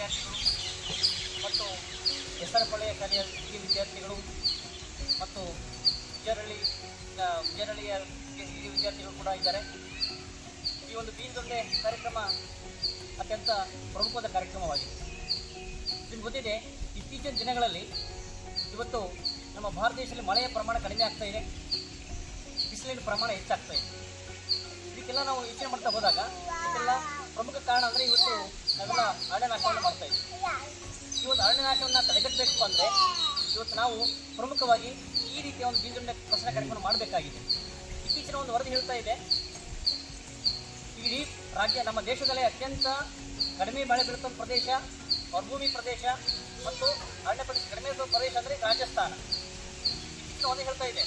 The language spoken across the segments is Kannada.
ವಿದ್ಯಾರ್ಥಿಗಳು ಮತ್ತು ಹೆಸರಪಳೆಯ ಪಳೆಯ ಹಿರಿಯ ವಿದ್ಯಾರ್ಥಿಗಳು ಮತ್ತು ವಿಜಯರಳ್ಳಿ ಆ, ವಿಜಯರಳ್ಳಿಯ ಹಿರಿಯ ವಿದ್ಯಾರ್ಥಿಗಳು ಕೂಡ ಇದ್ದಾರೆ. ಈ ಒಂದು ಬೀಜದೊಂದೇ ಕಾರ್ಯಕ್ರಮ ಅತ್ಯಂತ ಪ್ರಮುಖವಾದ ಕಾರ್ಯಕ್ರಮವಾಗಿದೆ. ನಿಮ್ಗೆ ಗೊತ್ತಿದೆ ಇತ್ತೀಚಿನ ದಿನಗಳಲ್ಲಿ ಇವತ್ತು ನಮ್ಮ ಭಾರತ ದೇಶದಲ್ಲಿ ಮಳೆಯ ಪ್ರಮಾಣ ಕಡಿಮೆ ಆಗ್ತಾ ಇದೆ. ಬಿಸಿಲಿನ ಪ್ರಮಾಣ ಹೆಚ್ಚಾಗ್ತಾ ಇದೆ. ಇದಕ್ಕೆಲ್ಲ ನಾವು ಯೋಚನೆ ಮಾಡ್ತಾ ಹೋದಾಗ ಇದಕ್ಕೆಲ್ಲ ಪ್ರಮುಖ ಕಾರಣ ಅಂದರೆ ಇವತ್ತು ನಾವೆಲ್ಲ ಅರಣ್ಯನಾಶವನ್ನು ಮಾಡ್ತಾ ಇದ್ದೀವಿ ಒಂದು ಅರಣ್ಯನಾಶವನ್ನು ತಡೆಗಟ್ಟಬೇಕು ಅಂದರೆ ಇವತ್ತು ನಾವು ಪ್ರಮುಖವಾಗಿ ಈ ರೀತಿಯ ಒಂದು ಬೀಜ ಪ್ರಸರಣ ಕಾರ್ಯಕ್ರಮ ಮಾಡಬೇಕಾಗಿದೆ. ಇತ್ತೀಚಿನ ಒಂದು ವರದಿ ಹೇಳ್ತಾ ಇದೆ. ಇಡೀ ರಾಜ್ಯ, ನಮ್ಮ ದೇಶದಲ್ಲೇ ಅತ್ಯಂತ ಕಡಿಮೆ ಮಳೆ ಬೀಳುತ್ತ ಪ್ರದೇಶ, ಮರುಭೂಮಿ ಪ್ರದೇಶ ಮತ್ತು ಅರಣ್ಯ ಪ್ರದೇಶ ಕಡಿಮೆ ಇರುವ ಪ್ರದೇಶ ಅಂದರೆ ರಾಜಸ್ಥಾನ. ಇತ್ತೀಚಿನ ಒಂದು ಹೇಳ್ತಾ ಇದೆ.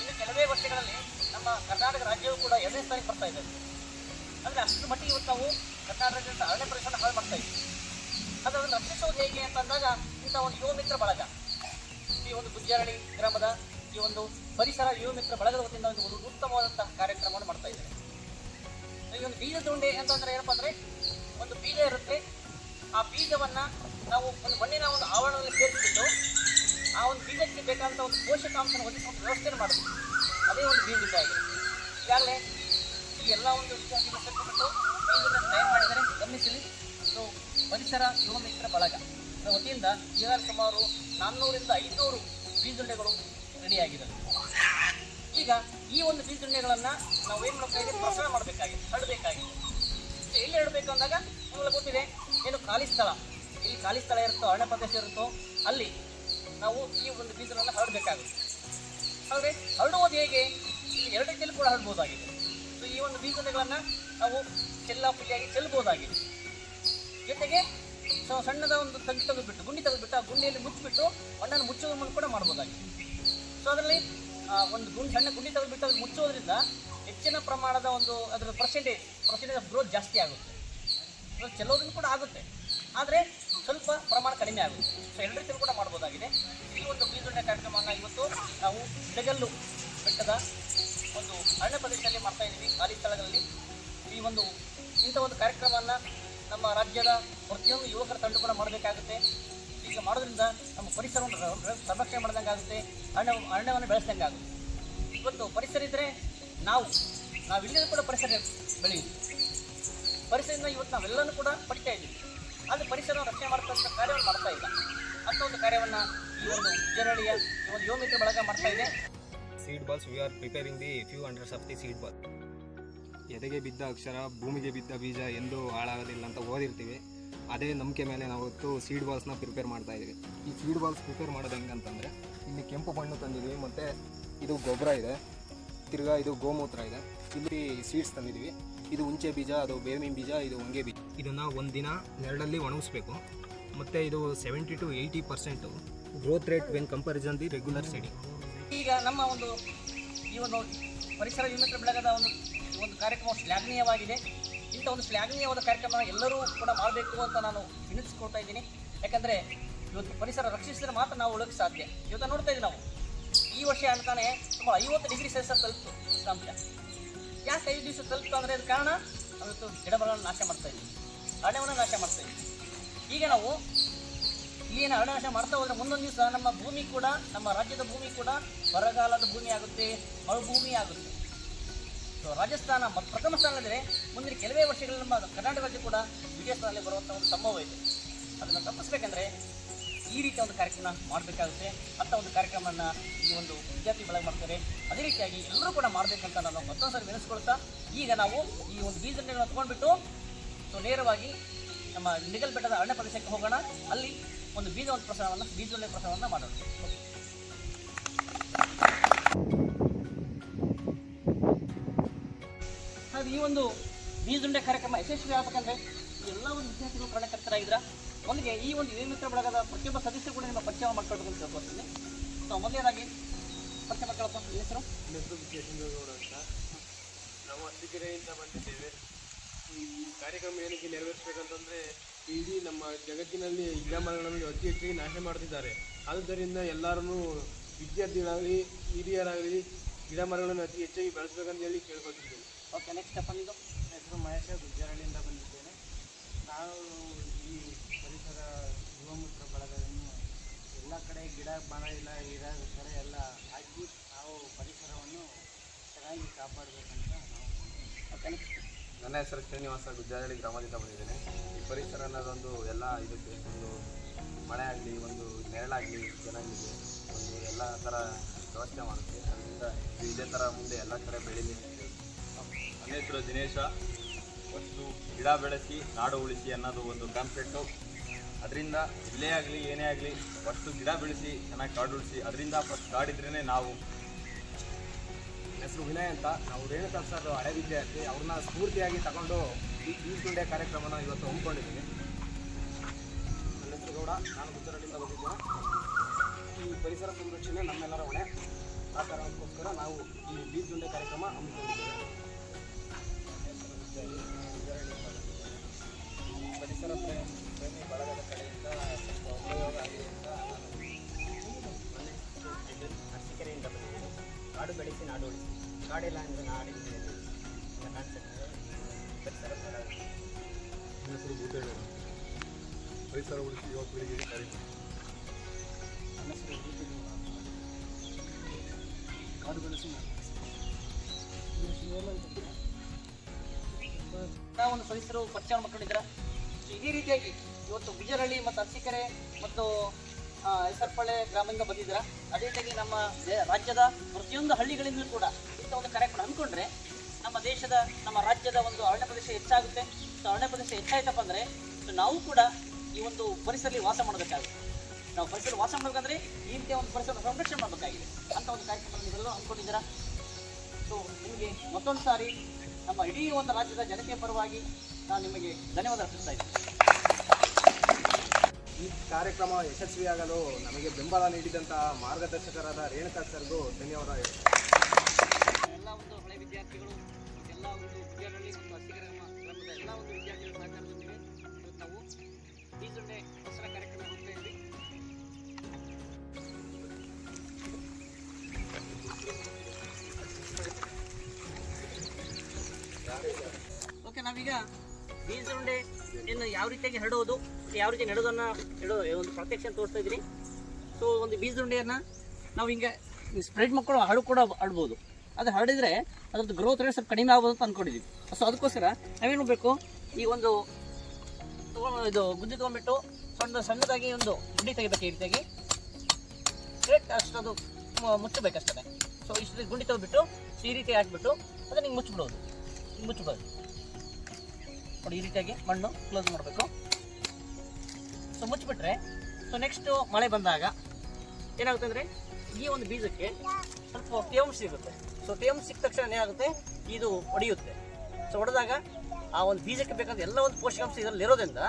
ಇನ್ನು ಕೆಲವೇ ವರ್ಷಗಳಲ್ಲಿ ನಮ್ಮ ಕರ್ನಾಟಕ ರಾಜ್ಯವೂ ಕೂಡ ಎರಡನೇ ಸ್ಥಾನಕ್ಕೆ ಬರ್ತಾ ಇದೆ. ಅಂದರೆ ಅಷ್ಟು ಮಟ್ಟಿಗೆ ಇವತ್ತು ನಾವು ಕರ್ನಾಟಕದಿಂದ ಅರಣ್ಯ ಪ್ರದೇಶವನ್ನು ಹಾಳು ಮಾಡ್ತಾ ಇದ್ದೀವಿ. ಅದನ್ನು ರಕ್ಷಿಸೋದು ಹೇಗೆ ಅಂತ ಅಂದಾಗ ಇಂಥ ಒಂದು ಯುವ ಮಿತ್ರ ಬಳಗ. ಈ ಒಂದು ಗುಜ್ಜರಳಿ ಗ್ರಾಮದ ಈ ಒಂದು ಪರಿಸರ ಯುವ ಮಿತ್ರ ಬಳಗದ ವತಿಯಿಂದ ಒಂದು ಒಂದು ಉತ್ತಮವಾದಂತಹ ಕಾರ್ಯಕ್ರಮವನ್ನು ಮಾಡ್ತಾ ಇದ್ದಾರೆ. ಈ ಒಂದು ಬೀಜ ದುಂಡೆ ಅಂತಂದ್ರೆ ಏನಪ್ಪ ಅಂದರೆ ಒಂದು ಬೀಜ ಇರುತ್ತೆ. ಆ ಬೀಜವನ್ನ ನಾವು ಒಂದು ಮಣ್ಣಿನ ಒಂದು ಆವರಣದಲ್ಲಿ ಸೇರಿಸಿಬಿಟ್ಟು ಆ ಒಂದು ಬೀಜಕ್ಕೆ ಬೇಕಾದಂಥ ಒಂದು ಪೋಷಕಾಂಶನ ಒಂದು ವ್ಯವಸ್ಥೆಯನ್ನು ಮಾಡಬೇಕು. ಅದೇ ಒಂದು ಬೀಜ ಆಗಿದೆ ಈಗಾಗಲೇ ಎಲ್ಲ ಒಂದು ತಯಾರು ಮಾಡಿದರೆ ಗಮನಿಸಲಿ. ಸೊ ಪರಿಸರ ಯುವ ಮಿತ್ರ ಬಳಗ. ಅದರ ವತಿಯಿಂದ ಈಗಾಗಲೇ ಸುಮಾರು ನಾನ್ನೂರಿಂದ ಐನೂರು ಬೀಜುಂಡೆಗಳು ರೆಡಿಯಾಗಿದೆ ಈಗ ಈ ಒಂದು ಬೀಜುಂಡೆಗಳನ್ನು ನಾವು ಏನು ಮಾಡಬೇಕಾಗಿದೆ ಪ್ರಸಾರ ಮಾಡಬೇಕಾಗಿದೆ ಹರಡಬೇಕಾಗಿದೆ ಎಲ್ಲಿ ಹರಡಬೇಕು ಅಂದಾಗ? ನಿಮಗೆ ಗೊತ್ತಿದೆ, ಏನು ಖಾಲಿ ಸ್ಥಳ. ಇಲ್ಲಿ ಖಾಲಿ ಸ್ಥಳ ಇರುತ್ತೋ, ಅರಣ್ಯ ಪ್ರದೇಶ ಇರುತ್ತೋ, ಅಲ್ಲಿ ನಾವು ಈ ಒಂದು ಬೀಜಗಳನ್ನು ಹರಡಬೇಕಾಗುತ್ತೆ. ಆದರೆ ಹರಡುವುದು ಹೇಗೆ? ಎರಡು ಕೂಡ ಹರಡ್ಬೋದಾಗಿದೆ. ಈ ಒಂದು ಬೀಜಗಳನ್ನು ನಾವು ಚೆಲ್ಲಾಪುಲ್ಲಿಯಾಗಿ ಚೆಲ್ಲಬಹುದಾಗಿದೆ ಜೊತೆಗೆ ಸೊ ಸಣ್ಣದ ಒಂದು ತಗ್ಗು ತೆಗೆದುಬಿಟ್ಟು, ಗುಂಡಿ ತೆಗೆದುಬಿಟ್ಟು ಆ ಗುಂಡಿಯಲ್ಲಿ ಮುಚ್ಚಿಬಿಟ್ಟು ಮಣ್ಣನ್ನು ಮುಚ್ಚೋದ್ರ ಮೂಲಕ ಕೂಡ ಮಾಡ್ಬೋದಾಗಿದೆ. ಸೊ ಅದರಲ್ಲಿ ಒಂದು ಗುಂಡಿ, ಸಣ್ಣ ಗುಂಡಿ ತೆಗೆದುಬಿಟ್ಟು ಅದು ಮುಚ್ಚೋದ್ರಿಂದ ಹೆಚ್ಚಿನ ಪ್ರಮಾಣದ ಒಂದು ಅದರ ಪರ್ಸೆಂಟೇಜ್ ಪರ್ಸೆಂಟೇಜ್ ಆಫ್ ಗ್ರೋತ್ ಜಾಸ್ತಿ ಆಗುತ್ತೆ. ಸೊ ಚೆಲ್ಲೋದ್ರಿಂದ ಕೂಡ ಆಗುತ್ತೆ. ಆದರೆ ಸ್ವಲ್ಪ ಪ್ರಮಾಣ ಕಡಿಮೆ ಆಗುತ್ತೆ. ಸೊ ಎರಡು ರೀತಿಯಲ್ಲೂ ಕೂಡ ಮಾಡ್ಬೋದಾಗಿದೆ. ಈ ಒಂದು ಬೀಜ ಕಾರ್ಯಕ್ರಮವನ್ನು ಇವತ್ತು ನಾವು ಬೆಳಗಲ್ಲು ಬೆಟ್ಟದ ಒಂದು ಅರಣ್ಯ ಪ್ರದೇಶದಲ್ಲಿ ಮಾಡ್ತಾ ಇದ್ದೀವಿ, ಖಾಲಿ ಸ್ಥಳಗಳಲ್ಲಿ. ಈ ಒಂದು ಇಂಥ ಒಂದು ಕಾರ್ಯಕ್ರಮವನ್ನು ನಮ್ಮ ರಾಜ್ಯದ ಪ್ರತಿಯೊಂದು ಯುವಕರ ತಂಡ ಕೂಡ ಮಾಡಬೇಕಾಗುತ್ತೆ. ಈಗ ಮಾಡೋದ್ರಿಂದ ನಮ್ಮ ಪರಿಸರವನ್ನು ಸಂರಕ್ಷಣೆ ಮಾಡಿದಂಗೆ ಆಗುತ್ತೆ ಅರಣ್ಯ, ಅರಣ್ಯವನ್ನು ಬೆಳೆಸ್ದಂಗೆ ಆಗುತ್ತೆ ಇವತ್ತು ಪರಿಸರ ಇದ್ದರೆ ನಾವು ನಾವಿಲ್ಲಿಯೂ ಕೂಡ ಪರಿಸರ ಬೆಳೆಯುತ್ತೆ ಪರಿಸರದಿಂದ ಇವತ್ತು ನಾವೆಲ್ಲನೂ ಕೂಡ ಪಡಿತಾ ಇದ್ದೀವಿ. ಆದರೆ ಪರಿಸರ ರಕ್ಷಣೆ ಮಾಡ್ತಕ್ಕಂಥ ಕಾರ್ಯವನ್ನು ಮಾಡ್ತಾ ಇಲ್ಲ. ಅಂಥ ಒಂದು ಕಾರ್ಯವನ್ನು ಈ ಒಂದು ಜರಳಿಯ ಈ ಒಂದು ಯೋಮಿತ್ರ ಮಿತ್ರ ಬಳಗ ಮಾಡ್ತಾ ಇದೆ. Seed balls we are preparing the few hundreds of the seed ball ಎದೆಗೆ ಬಿದ್ದ ಅಕ್ಷರ, ಭೂಮಿಗೆ ಬಿದ್ದ ಬೀಜ ಎಂದೂ ಹಾಳಾಗೋದಿಲ್ಲ ಅಂತ ಓದಿರ್ತೀವಿ. ಅದೇ ನಂಬಿಕೆ ಮೇಲೆ ನಾವು ಇವತ್ತು ಸೀಡ್ ಬಾಲ್ಸ್ನ ಪ್ರಿಪೇರ್ ಮಾಡ್ತಾ ಇದ್ದೀವಿ. ಈ ಸೀಡ್ ಬಾಲ್ಸ್ ಪ್ರಿಪೇರ್ ಮಾಡೋದು ಹೆಂಗಂತಂದರೆ ಇಲ್ಲಿ ಕೆಂಪು ಮಣ್ಣು ತಂದಿದ್ದೀವಿ ಮತ್ತು ಇದು ಗೊಬ್ಬರ ಇದೆ. ತಿರ್ಗಾ ಇದು ಗೋಮೂತ್ರ ಇದೆ. ಇಲ್ಲಿ ಸೀಡ್ಸ್ ತಂದಿದ್ದೀವಿ ಇದು ಹುಂಚೆ ಬೀಜ, ಅದು ಬೇವಿನ ಬೀಜ, ಇದು ಹೊಂಗೆ ಬೀಜ. ಇದನ್ನು ಒಂದು ದಿನ ನೆರಳಲ್ಲಿ ಒಣಗಿಸ್ಬೇಕು. ಮತ್ತು ಇದು seventy to eighty percent growth rate when comparison the regular seeding ಈಗ ನಮ್ಮ ಒಂದು ಈ ಒಂದು ಪರಿಸರ ವಿಮಿತ್ರ ಬೆಳಗದ ಒಂದು ಒಂದು ಕಾರ್ಯಕ್ರಮ ಶ್ಲಾಘನೀಯವಾಗಿದೆ. ಇಂಥ ಒಂದು ಶ್ಲಾಘನೀಯವಾದ ಕಾರ್ಯಕ್ರಮ ಎಲ್ಲರೂ ಕೂಡ ಮಾಡಬೇಕು ಅಂತ ನಾನು ವಿನಂತಿಸ್ಕೊಳ್ತಾ ಇದ್ದೀನಿ. ಯಾಕಂದರೆ ಇವತ್ತು ಪರಿಸರ ರಕ್ಷಿಸಿದ್ರೆ ಮಾತ್ರ ನಾವು ಉಳಕ್ಕೆ ಸಾಧ್ಯ. ಇವತ್ತು ನೋಡ್ತಾ ಇದ್ದೀವಿ ನಾವು. ಈ ವರ್ಷ ಅಂತಾನೆ ಸುಮಾರು ಐವತ್ತು ಡಿಗ್ರಿ ಸೆಲ್ಸಿಯಸ್ ತಲುಪಿತು ಉಷ್ಣಾಂಶ ಯಾಕೆ ಐದು ದಿವಸ ತಲುಪಿತು ಅಂದರೆ ಅದು ಕಾರಣ ಅವತ್ತು ಗಿಡಮರಗಳನ್ನು ನಾಶ ಮಾಡ್ತಾ ಇದ್ದೀವಿ. ಅರಣ್ಯವನ್ನು ನಾಶ ಮಾಡ್ತಾ ಇದ್ದೀವಿ. ಈಗ ನಾವು ಏನು ಅರಣ್ಯನಾಶ ಮಾಡ್ತಾ ಹೋದ್ರೆ ಮುಂದೊಂದು ದಿವಸ ನಮ್ಮ ಭೂಮಿ ಕೂಡ, ನಮ್ಮ ರಾಜ್ಯದ ಭೂಮಿ ಕೂಡ ಬರಗಾಲದ ಭೂಮಿ ಆಗುತ್ತೆ, ಮರುಭೂಮಿ ಆಗುತ್ತೆ. ಸೊ ರಾಜಸ್ಥಾನ ಪ್ರಥಮ ಸ್ಥಾನದಲ್ಲಿ ಮುಂದಿನ ಕೆಲವೇ ವರ್ಷಗಳಲ್ಲಿ ನಮ್ಮ ಕರ್ನಾಟಕದಲ್ಲಿ ಕೂಡ ದ್ವಿತೀಯ ಸ್ಥಾನದಲ್ಲಿ ಬರುವಂಥ ಒಂದು ಸಂಭವ ಇದೆ. ಅದನ್ನು ತಪ್ಪಿಸ್ಬೇಕಂದ್ರೆ ಈ ರೀತಿಯ ಒಂದು ಕಾರ್ಯಕ್ರಮ ಮಾಡಬೇಕಾಗುತ್ತೆ. ಅಂಥ ಒಂದು ಕಾರ್ಯಕ್ರಮವನ್ನು ಈ ಒಂದು ವಿದ್ಯಾರ್ಥಿ ಬಳಗ ಮಾಡ್ತಾರೆ. ಅದೇ ರೀತಿಯಾಗಿ ಎಲ್ಲರೂ ಕೂಡ ಮಾಡಬೇಕಂತ ನಾನು ಮತ್ತೊಂದು ಸಾರಿ ವಿನಿಸ್ಕೊಳ್ತಾ ಈಗ ನಾವು ಈ ಒಂದು ಬೀಜಗಳನ್ನು ತೊಗೊಂಡ್ಬಿಟ್ಟು, ಸೊ, ನೇರವಾಗಿ ನಮ್ಮ ನಿಗಲ್ ಬೆಟ್ಟದ ಅರಣ್ಯ ಪ್ರದೇಶಕ್ಕೆ ಹೋಗೋಣ. ಅಲ್ಲಿ ಒಂದು ಬೀಜ ಒಂದು ಪ್ರಸಾರವನ್ನು ಬೀಜೋಲ್ಲೆ ಪ್ರಸಾರವನ್ನು ಮಾಡೋಣ. ಅದು ಈ ಒಂದು ಬೀಜುಂಡೆ ಕಾರ್ಯಕ್ರಮ ಯಶಸ್ವಿ ಆಗಬೇಕಂದ್ರೆ ಎಲ್ಲ ಒಂದು ವಿದ್ಯಾರ್ಥಿಗಳು ಕಾರಣಕರ್ತರಾಗಿದ್ರ ಮೊದಲಿಗೆ ಈ ಒಂದು ಯುವ ಮಿತ್ರ ಬಳಗದ ಪ್ರತಿಯೊಬ್ಬ ಸದಸ್ಯರು ಕೂಡ ನಿಮ್ಮ ಪರಿಚಯ ಮಾಡ್ಕೊಳ್ಬೇಕು ಅಂತ ಕೇಳ್ಕೊಳ್ತೀನಿ ಸೊ ಮೊದಲನೇದಾಗಿ ಪರಿಚಯ ಮಾಡ್ಕೊಳಪ್ಪ ಹೆಸರು? ಅಂತ. ನಾವು ಅತ್ತಿಗೆರೆಯಿಂದ ಬಂದಿದ್ದೇವೆ. ಈ ಕಾರ್ಯಕ್ರಮ ಏನಕ್ಕೆ ನೆರವೇರಿಸಬೇಕಂತಂದರೆ ಇಡೀ ನಮ್ಮ ಜಗತ್ತಿನಲ್ಲಿ ಗಿಡ ಮರಗಳನ್ನು ಅತಿ ಹೆಚ್ಚಾಗಿ ನಾಶ ಮಾಡ್ತಿದ್ದಾರೆ ಆದುದರಿಂದ ಎಲ್ಲರನ್ನು ವಿದ್ಯಾರ್ಥಿಗಳಾಗಲಿ ಹಿರಿಯರಾಗಲಿ ಗಿಡ ಮರಗಳನ್ನು ಅತಿ ಹೆಚ್ಚಾಗಿ ಬೆಳೆಸಬೇಕಂತ ಹೇಳಿ ಕೇಳ್ಕೊತಿದ್ದೇನೆ ಓಕೆ ನೆಕ್ಸ್ಟ್ ಅಪ್ಪ ನಿಂದು ಹೆಸರು ಮಹೇಶ ಗುಜ್ಜರಳ್ಳಿಯಿಂದ ಬಂದಿದ್ದೇನೆ. ನಾವು ಈ ಪರಿಸರ ಯುವಮೂತ್ರ ಬಳಗವನ್ನು ಎಲ್ಲ ಕಡೆ ಗಿಡ ಮರ ಇಲ್ಲ ಇರೋ ಕಡೆ ಎಲ್ಲ ಹಾಕಿ ನಾವು ಪರಿಸರವನ್ನು ಚೆನ್ನಾಗಿ ಕಾಪಾಡಬೇಕಂತ ನಾವು ಓಕೆ ನೆಕ್ಸ್ಟ್ ನನ್ನ ಹೆಸರು ಶ್ರೀನಿವಾಸ ಗುಜ್ಜರಳ್ಳಿ ಗ್ರಾಮದಿಂದ ಬಂದಿದ್ದೇನೆ. ಪರಿಸರ ಅನ್ನೋದೊಂದು ಎಲ್ಲ ಇದಕ್ಕೆ ಒಂದು ಮಳೆ ಆಗಲಿ, ಒಂದು ನೆರಳಾಗಲಿ, ಚೆನ್ನಾಗಿದೆ. ಒಂದು ಎಲ್ಲ ಥರ ವ್ಯವಸ್ಥೆ ಮಾಡುತ್ತೆ. ಅದರಿಂದ ಇದು ಥರ ಮುಂದೆ ಎಲ್ಲ ಕಡೆ ಬೆಳೀಲಿ. ನನ್ನ ಹೆಸರು ದಿನೇಶ ಒಂದು ಗಿಡ ಬೆಳೆಸಿ, ನಾಡು ಉಳಿಸಿ ಅನ್ನೋದು ಒಂದು ಕಾನ್ಸೆಪ್ಟು ಅದರಿಂದ ಇಲ್ಲೇ ಆಗಲಿ, ಏನೇ ಆಗಲಿ ಫಸ್ಟು ಗಿಡ ಬೆಳೆಸಿ, ಚೆನ್ನಾಗಿ ಕಾಡು ಉಳಿಸಿ, ಅದರಿಂದ ಫಸ್ಟ್ ಕಾಡಿದ್ರೇ ನಾವು ಹೆಸರು ವಿನಯ್ ಅಂತ ನಾವು ರೇಣುಕಾ ಸರ್ ಹಳೆ ವಿದ್ಯಾರ್ಥಿ ಅವ್ರನ್ನ ಸ್ಫೂರ್ತಿಯಾಗಿ ತಗೊಂಡು ಈ ಬೀಜುಂಡೆ ಕಾರ್ಯಕ್ರಮನ ಇವತ್ತು ಹಮ್ಮಿಕೊಂಡಿದ್ದೀನಿ ನನ್ನ ಹೆಸರು ಗೌಡ ನಾನು ಗುಜರಾತಿಂದ ಬಂದಿದ್ದೇನೆ ಈ ಪರಿಸರ ಸಂರಕ್ಷಣೆ ನಮ್ಮೆಲ್ಲರ ಹೊಣೆ ಆ ಕಾರಣಕ್ಕೋಸ್ಕರ ನಾವು ಈ ಬೀಜುಂಡೆ ಕಾರ್ಯಕ್ರಮ ಹಮ್ಮಿಕೊಂಡಿದ್ದೇವೆ ಪರಿಸರ ಪ್ರೇಮಿ ಬಳಗದ ಕಡೆಯಿಂದ ಸ್ವಲ್ಪ ಉಪಯೋಗ ಆಗಿದೆ ಅಂತ ನಾನು ಬಂದಿದ್ದೇನೆ ಕಾಡು ಬೆಳೆಸಿ ನಾಡು ಕಾಡಿಲ್ಲ ಅಂದರೆ ನಾಡಿನ ಕಾನ್ಸೆಪ್ಟ್ ಪರಿಸರ ಹೆಸರು ಭೂತೇಳ ಪರಿಸರ ಉಳಿಸಿ ಯುವ ಪೀಳಿಗೆಗೆ ಕಾಡು ಬೆಳೆಸಿ ಒಂದು ಸದಸ್ಯರು ಪರಿಚಯ ಮಾಡ್ಕೊಂಡಿದ್ರ ಇದೇ ರೀತಿಯಾಗಿ ಇವತ್ತು ಬಿಜರಹಳ್ಳಿ ಮತ್ತು ಅರಸೀಕೆರೆ ಮತ್ತು ಹೆಸರ್ಪಳ್ಳೆ ಗ್ರಾಮದಿಂದ ಬಂದಿದ್ದೀರಾ? ಅದೇ ರೀತಿಯಾಗಿ ನಮ್ಮ ರಾಜ್ಯದ ಪ್ರತಿಯೊಂದು ಹಳ್ಳಿಗಳಿಂದಲೂ ಕೂಡ ಇಂಥ ಒಂದು ಕಾರ್ಯಕ್ರಮ ಅಂದ್ಕೊಂಡ್ರೆ ನಮ್ಮ ದೇಶದ, ನಮ್ಮ ರಾಜ್ಯದ ಒಂದು ಅರಣ್ಯ ಪ್ರದೇಶ ಹೆಚ್ಚಾಗುತ್ತೆ. ಸೊ ಅರಣ್ಯ ಪ್ರದೇಶ ಹೆಚ್ಚಾಯ್ತಪ್ಪ ಅಂದರೆ ಸೊ ನಾವು ಕೂಡ ಈ ಒಂದು ಪರಿಸರದಲ್ಲಿ ವಾಸ ಮಾಡಬೇಕಾಗುತ್ತೆ. ನಾವು ಪರಿಸರ ವಾಸ ಮಾಡಬೇಕಂದ್ರೆ ಈ ರೀತಿಯ ಒಂದು ಪರಿಸರ ಸಂರಕ್ಷಣೆ ಮಾಡಬೇಕಾಗಿದೆ ಅಂತ ಒಂದು ಕಾರ್ಯಕ್ರಮ ನೀವೆಲ್ಲರೂ ಅಂದ್ಕೊಂಡಿದ್ದೀರಾ ಸೊ ನಿಮಗೆ ಮತ್ತೊಂದು ಸಾರಿ ನಮ್ಮ ಇಡೀ ಒಂದು ರಾಜ್ಯದ ಜನತೆಯ ಪರವಾಗಿ ನಾನು ನಿಮಗೆ ಧನ್ಯವಾದ ಅರ್ಪಿಸ್ತಾ ಇದ್ದೀನಿ. ಈ ಕಾರ್ಯಕ್ರಮ ಯಶಸ್ವಿಯಾಗಲು ನಮಗೆ ಬೆಂಬಲ ನೀಡಿದಂತಹ ಮಾರ್ಗದರ್ಶಕರಾದ ರೇಣುಕಾ ಸರ್ಗೂ ಧನ್ಯವಾದ ಎಲ್ಲ ಒಂದು ಹಳೆ ವಿದ್ಯಾರ್ಥಿಗಳು, ಎಲ್ಲ ಒಂದು ವಿದ್ಯಾರ್ಥಿ ಅರಸೀಕೆರೆ ಗ್ರಾಮ ಗ್ರಾಮದ ಎಲ್ಲ ಒಂದು ವಿದ್ಯಾರ್ಥಿಗಳ ಸಹಕಾರದೊಂದಿಗೆ ಇವತ್ತು ನಾವು ಬೀಜುಂಡೆ ದಸರಾ ಕಾರ್ಯಕ್ರಮ ಹೋಗ್ತಾ ಇದ್ವಿ. ಓಕೆ, ನಾವೀಗ ಬೀಜುಂಡೆ ಇನ್ನು ಯಾವ ರೀತಿಯಾಗಿ ಹರಡೋದು ಯಾವ ರೀತಿ ನೆಡೋದನ್ನ ನೆಡೋ ಒಂದು ಪ್ರತ್ಯಕ್ಷ ತೋರಿಸ್ತಾ ಇದ್ದೀನಿ. ಸೊ ಒಂದು ಬೀಜುಂಡೆಯನ್ನ ನಾವು ಹಿಂಗೆ ಸ್ಪ್ರೆಡ್ ಮಕ್ಕಳು ಹಾಡು ಕೂಡ ಹರಡ್ಬೋದು ಅದು ಹರಡಿದ್ರೆ ಅದ್ರದ್ದು ಗ್ರೋತ್ ರೇಟ್ ಸ್ವಲ್ಪ ಕಡಿಮೆ ಆಗ್ಬೋದು ಅಂತ ಅನ್ಕೊಂಡಿದ್ದೀವಿ ಸೊ ಅದಕ್ಕೋಸ್ಕರ ನಾವೇನು ಮಾಡಬೇಕು? ಈ ಒಂದು ಇದು ಗುದ್ದಿ ತೊಗೊಂಡ್ಬಿಟ್ಟು ಸಣ್ಣ, ಸಣ್ಣದಾಗಿ ಒಂದು ಗುಡ್ಡಿ ತೆಗಿಬೇಕು ಈ ರೀತಿಯಾಗಿ. ಅಷ್ಟು ಅದು ಮುಚ್ಚಬೇಕಷ್ಟೇ. ಸೊ ಇಷ್ಟು ಗುಂಡಿ ತೆಗೆದ್ಬಿಟ್ಟು ಈ ರೀತಿ ಹಾಕ್ಬಿಟ್ಟು ಅದನ್ನು ಹಿಂಗೆ ಮುಚ್ಚಿಬಿಡೋದು ಹಿಂಗೆ ಮುಚ್ಚಬಹುದು ನೋಡಿ, ಈ ರೀತಿಯಾಗಿ ಮಣ್ಣು ಕ್ಲೋಸ್ ಮಾಡಬೇಕು. ಸೊ ಮುಚ್ಚಿಬಿಟ್ರೆ ಸೊ ನೆಕ್ಸ್ಟು ಮಳೆ ಬಂದಾಗ ಏನಾಗುತ್ತೆ ಅಂದರೆ ಈ ಒಂದು ಬೀಜಕ್ಕೆ ಸ್ವಲ್ಪ ತೇವಾಂಶ ಸಿಗುತ್ತೆ. ಸೊ ತೇವಾಂಶ ಸಿಕ್ಕ ತಕ್ಷಣ ಏನಾಗುತ್ತೆ? ಇದು ಒಡೆಯುತ್ತೆ. ಸೊ ಹೊಡೆದಾಗ ಆ ಒಂದು ಬೀಜಕ್ಕೆ ಬೇಕಾದ ಎಲ್ಲ ಒಂದು ಪೋಷಕಾಂಶ ಇದರಲ್ಲಿ ಇರೋದ್ರಿಂದ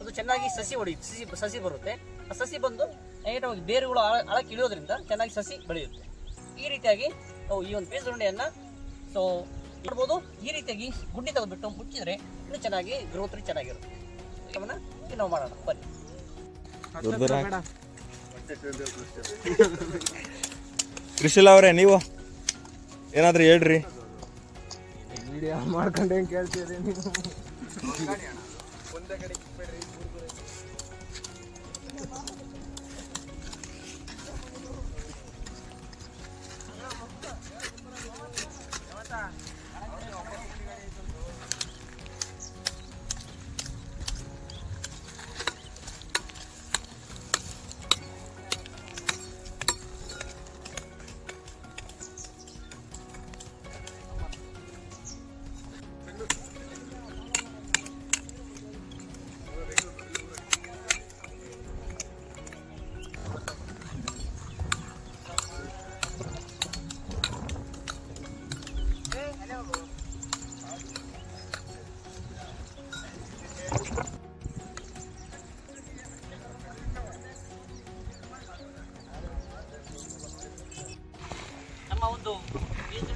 ಅದು ಚೆನ್ನಾಗಿ ಸಸಿ ಒಡೆಯುತ್ತೆ ಸಸಿ ಸಸಿ ಬರುತ್ತೆ. ಆ ಸಸಿ ಬಂದು ನೈಟವಾಗಿ ಬೇರುಗಳು ಆಳ ಆಳಕ್ಕೆ ಇಳಿಯೋದ್ರಿಂದ ಚೆನ್ನಾಗಿ ಸಸಿ ಬೆಳೆಯುತ್ತೆ. ಈ ರೀತಿಯಾಗಿ ನಾವು ಈ ಒಂದು ಬೀಜ ಉಂಡೆಯನ್ನು ಸೊ ಮಾಡ್ಬೋದು ಈ ರೀತಿಯಾಗಿ ಗುಂಡಿ ತೆಗೆದುಬಿಟ್ಟು ಮುಚ್ಚಿದ್ರೆ ಇನ್ನೂ ಚೆನ್ನಾಗಿ ಗ್ರೋತ್ ಚೆನ್ನಾಗಿರುತ್ತೆ. ಅವನ್ನ ನಾವು ಮಾಡೋಣ. ಬನ್ನಿ. ಕೃಷಿಲ್ ಅವರೇ ನೀವು? ಏನಾದರೂ ಹೇಳ್ರಿ. ವಿಡಿಯೋ ಮಾಡ್ಕೊಂಡು ಹೆಂಗೆ ಕೇಳ್ತೀರಿ ನೀವು? ಒಂದು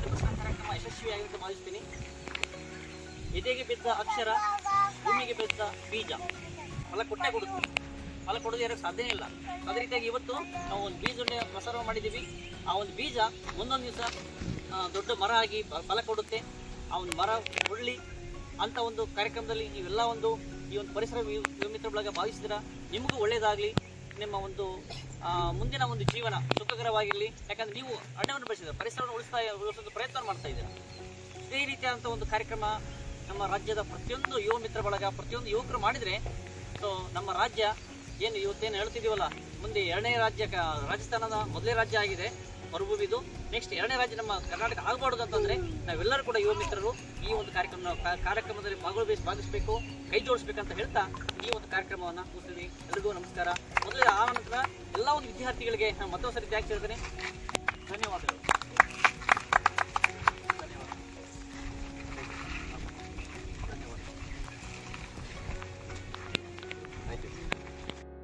ಪ್ರಸಾರ ಕಾರ್ಯಕ್ರಮ ಅಂತ ಭಾವಿಸ್ತೀನಿ ಎದೆಗೆ ಬಿದ್ದ ಅಕ್ಷರ, ಭೂಮಿಗೆ ಬಿದ್ದ ಬೀಜ. ಫಲ ಕೊಟ್ಟೆ ಕೊಡುತ್ತೆ. ಫಲ ಕೊಡೋದು ಯಾರಿಗೆ ಸಾಧ್ಯನೇ ಇಲ್ಲ. ಅದೇ ರೀತಿಯಾಗಿ ಇವತ್ತು ನಾವು ಒಂದು ಬೀಜ ಪ್ರಸಾರ ಮಾಡಿದ್ದೀವಿ. ಆ ಒಂದು ಬೀಜ ಒಂದೊಂದು ದಿವಸ ದೊಡ್ಡ ಮರ ಆಗಿ ಫಲ ಕೊಡುತ್ತೆ. ಆ ಒಂದು ಮರ ಉಳ್ಳಿ ಅಂತ ಒಂದು ಕಾರ್ಯಕ್ರಮದಲ್ಲಿ ನೀವೆಲ್ಲ ಒಂದು ಈ ಒಂದು ಪರಿಸರ ಮಿತ್ರ ಬಳಗ ಭಾವಿಸಿದ್ರ ನಿಮಗೂ ಒಳ್ಳೆಯದಾಗಲಿ ನಿಮ್ಮ ಒಂದು ಮುಂದಿನ ಒಂದು ಜೀವನ ಸುಖಕರವಾಗಿರಲಿ. ಯಾಕಂದ್ರೆ ನೀವು ಅರಣ್ಯವನ್ನು ಬೆಳೆಸಿದ ಪರಿಸರವನ್ನು ಉಳಿಸ್ತಾ ಉಳಿಸೋದು ಪ್ರಯತ್ನ ಮಾಡ್ತಾ ಇದ್ದೀರಾ? ಇದೇ ರೀತಿಯಾದಂಥ ಒಂದು ಕಾರ್ಯಕ್ರಮ ನಮ್ಮ ರಾಜ್ಯದ ಪ್ರತಿಯೊಂದು ಯುವ ಮಿತ್ರ ಬಳಗ, ಪ್ರತಿಯೊಂದು ಯುವಕರು ಮಾಡಿದರೆ, ಸೊ, ನಮ್ಮ ರಾಜ್ಯ ಏನು ಇವತ್ತೇನು ಹೇಳ್ತಿದ್ದೀವಲ್ಲ ಮುಂದೆ ಎರಡನೇ ರಾಜ್ಯ ರಾಜಸ್ಥಾನದ ಮೊದಲೇ ರಾಜ್ಯ ಆಗಿದೆ. ಮರುಭೂಮಿದು. ನೆಕ್ಸ್ಟ್ ಎರಡನೇ ರಾಜ್ಯ ನಮ್ಮ ಕರ್ನಾಟಕ ಆಗಬಾರ್ದು ಅಂತಂದ್ರೆ ನಾವೆಲ್ಲರೂ ಕೂಡ ಯುವ ಮಿತ್ರರು ಈ ಒಂದು ಕಾರ್ಯಕ್ರಮ ಕಾರ್ಯಕ್ರಮದಲ್ಲಿ ಭಾಗವಹಿಸಿ ಭಾಗಿಸಬೇಕು ಕೈ ಜೋಡಿಸ್ಬೇಕಂತ ಹೇಳ್ತಾ ಈ ಒಂದು ಕಾರ್ಯಕ್ರಮವನ್ನು ಮುಗಿಸ್ತೀನಿ ಎಲ್ರಿಗೂ ನಮಸ್ಕಾರ. ಮೊದಲೇ ಆ ನಂತರ ಎಲ್ಲ ಒಂದು ವಿದ್ಯಾರ್ಥಿಗಳಿಗೆ ನಾನು ಮತ್ತೊಂದು ಸರಿ ತ್ಯಾಗ್ ಹೇಳ್ತೇನೆ. ಧನ್ಯವಾದಗಳು. ಧನ್ಯವಾದ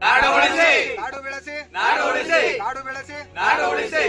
ನಾಡು ಬೆಳೆಸಿ. ನಾಡು ಉಳಿಸಿ ನಾಡು ಬೆಳೆಸಿ. ನಾಡು ಉಳಿಸಿ